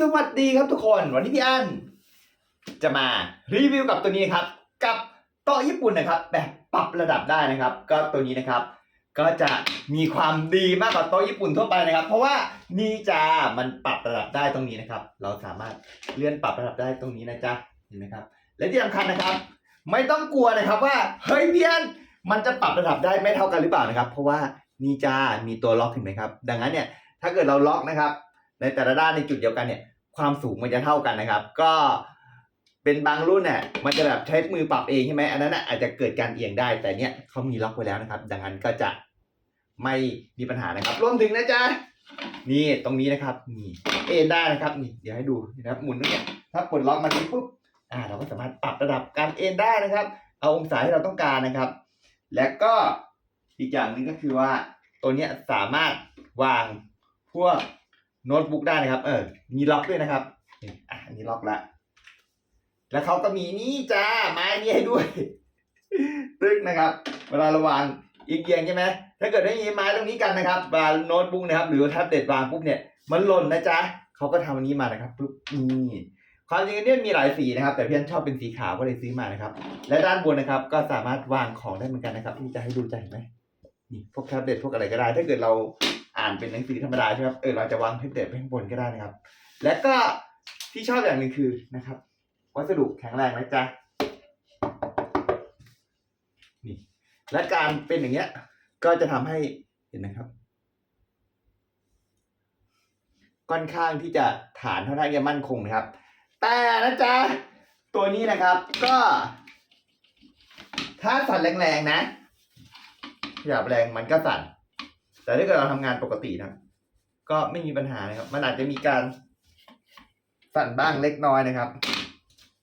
สวัสดีครับทุกคน วันนี้พี่อันจะมารีวิวกับตัวนี้ครับ กับโต๊ะญี่ปุ่นนะครับ แบบปรับระดับได้นะครับ ก็ตัวนี้นะครับ ก็จะมีความดีมากกว่าโต๊ะญี่ปุ่นทั่วไปนะครับ เพราะว่านี่จะมันปรับระดับได้ตรงนี้นะครับ เราสามารถเลื่อนปรับระดับได้ตรงนี้นะจ๊ะเห็นไหมครับ และที่สำคัญนะครับ ไม่ต้องกลัวนะครับว่าเฮ้ยพี่อันมันจะปรับระดับได้ไม่เท่ากันหรือเปล่านะครับ เพราะว่านี่จะมีตัวล็อกเห็นไหมครับ ดังนั้นเนี่ยถ้าเกิดเราล็อกนะครับ ในแต่ละด้านในจุดเดียวกันเนี่ย ความสูงมันจะเท่ากันนะครับ ก็เป็นบางรุ่นเนี่ยมันจะแบบใช้มือปรับเองใช่ไหมอันนั้นน่ะอาจจะเกิดการเอียงได้ แต่เนี้ยเขามีล็อกไว้แล้วนะครับ ดังนั้นก็จะไม่มีปัญหานะครับ รวมถึงนะจ๊ะนี่ตรงนี้นะครับนี่เอ็นได้นะครับนี่เดี๋ยวให้ดูนะครับหมุนตรงเนี้ยถ้าปลดล็อกมันนี้ปุ๊บอ่า เราก็สามารถปรับระดับการเอ็นได้นะครับ เอาองศาที่เราต้องการนะครับ และก็อีกอย่างหนึ่งก็คือว่าตัวเนี้ยสามารถวางพวก โน้ตบุ๊กได้นะครับ เออ มีล็อกด้วยนะครับนี่อะอันนี้ล็อกละ แล้วเขาก็มีนี่จ้าไม้นี่ให้ด้วย ตึ๊กนะครับ เวลาเราวางอีกเอียงใช่ไหมถ้าเกิดไม่มีไม้ตรงนี้กันนะครับเวลาโน้ตบุ๊กนะครับ หรือแท็บเล็ตวางปุ๊บเนี่ย มันหล่นนะจ๊ะเขาก็ทำอันนี้มานะครับปุ๊บนี่ความจริงอันเนี่ยมีหลายสีนะครับ แต่เพื่อนชอบเป็นสีขาวก็เลยซื้อมานะครับ และด้านบนนะครับ ก็สามารถวางของได้เหมือนกันนะครับที่จะให้ดูใจเห็นไหมนี่พวกแท็บเล็ตพวกอะไรก็ได้ ถ้าเกิดเรา อ่านเป็นหนังสือธรรมดาใช่ไหมครับเออเราจะวางแท็บเล็ตไว้ข้างบนก็ได้นะครับ และก็ที่ชอบอย่างหนึ่งคือนะครับ วัสดุแข็งแรงนะจ๊ะนี่และการเป็นอย่างเงี้ย ก็จะทำให้เห็นนะครับค่อนข้างที่จะฐานค่อนข้างจะมั่นคงนะครับ แต่นะจ๊ะตัวนี้นะครับก็ ถ้าสั่นแรงๆนะขยับแรงมันก็สั่น แต่ถ้าเกิดเราทำงานปกตินะก็ไม่มีปัญหานะครับ มันอาจจะมีการสั่นบ้างเล็กน้อยนะครับ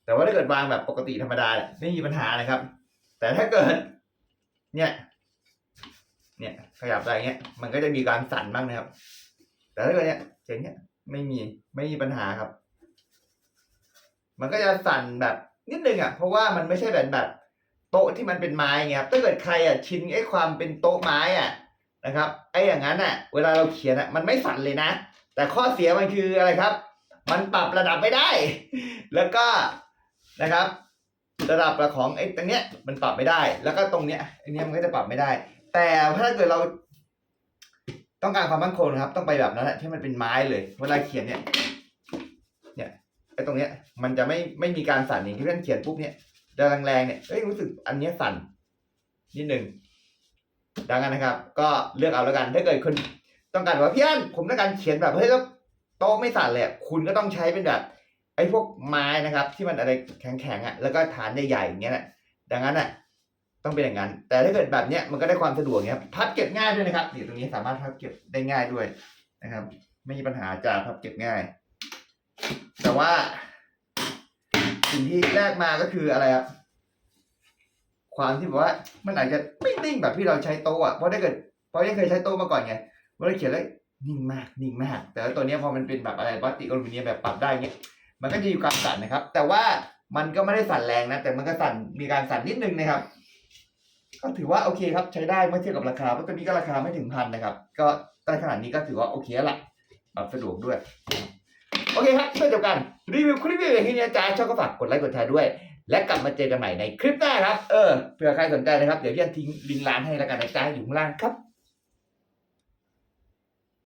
แต่ว่าถ้าเกิดวางแบบปกติธรรมดาเนี่ยไม่มีปัญหานะครับ แต่ถ้าเกิด เนี่ย เนี่ยขยับอะไรเงี้ย มันก็จะมีการสั่นบ้างนะครับ แต่ถ้าเกิดเนี่ยเจ๋งเนี่ยไม่มีไม่มีปัญหาครับ มันก็จะสั่นแบบนิดนึงอะ เพราะว่ามันไม่ใช่แบบแบบ โต๊ะที่มันเป็นไม้ไงครับถ้าเกิดใครอะชินไอ้ความเป็นโต๊ะไม้อะ นะครับไอ้อย่างนั้นอะ เวลาเราเขียนอะมันไม่สั่นเลยนะ แต่ข้อเสียมันคืออะไรครับ มันปรับระดับไม่ได้ แล้วก็นะครับ ระดับของไอ้ตรงเนี้ยมันปรับไม่ได้ แล้วก็ตรงเนี้ยไอ้นี้มันก็จะปรับไม่ได้ แต่ถ้าเกิดเราต้องการความมั่นคงนะครับ ต้องไปแบบนั้นแหละที่มันเป็นไม้เลย เวลาเขียนเนี่ย เนี่ยไอ้ตรงเนี้ย มันจะไม่ไม่มีการสั่นอย่างที่เพื่อนเขียนปุ๊บเนี่ยจะแรงๆเนี่ยเอ้ยรู้สึกอันเนี้ยสั่นนิดหนึ่ง ดังนั้นนะครับ ก็เลือกเอาแล้วกันถ้าเกิดคุณต้องการว่าพี่อันผมต้องการเขียนแบบเฮ้ยแล้วโต๊ะไม่สั่นเลยคุณก็ต้องใช้เป็นแบบไอ้พวกไม้นะครับ ที่มันอะไรแข็งๆอะแล้วก็ฐานใหญ่ๆอย่างเงี้ยนะดังนั้นอะต้องเป็นอย่างนั้น แต่ถ้าเกิดแบบเนี้ยมันก็ได้ความสะดวกเนี้ยพับเก็บง่ายด้วยนะครับนี่ตรงนี้สามารถพับเก็บได้ง่ายด้วยนะครับ ไม่มีปัญหาจะพับเก็บง่าย แต่ว่า สิ่งที่แรกมาก็คืออะไรครับความที่แบบว่ามันอาจจะ นิ่งแบบที่เราใช้โต๊ะอะเพราะถ้าเกิดเพราะยังเคยใช้โต๊ะมาก่อนไงเลาเขียนแล้วนิ่งมากนิ่งมาก แต่ตัวนี้พอมันเป็นแบบอะไรพลาสติกอลูมิเนียมแบบปรับได้เงี้ยมันก็จะมีความสั่นนะครับ แต่ว่ามันก็ไม่ได้สั่นแรงนะ แต่มันก็สั่นมีการสั่นนิดนึงนะครับ ก็ถือว่าโอเคครับใช้ได้เมื่อเทียบกับราคาเพราะตัวนี้ก็ราคาไม่ถึงพันนะครับ ก็ได้ขนาดนี้ก็ถือว่าโอเคละแบบสะดวกด้วย โอเคครับเพื่อจบกันรีวิวคลิปวิดีโออย่างนี้นะจ๊ะชอบก็ฝากกดไลค์กดแชร์ด้วย และกลับมาเจอกันใหม่ในคลิปหน้าครับ เออเผื่อใครสนใจนะครับ เดี๋ยวพี่ยันทิ้งลิงก์ร้านให้แล้วกันนะจ๊ะอยู่ข้างล่างครับ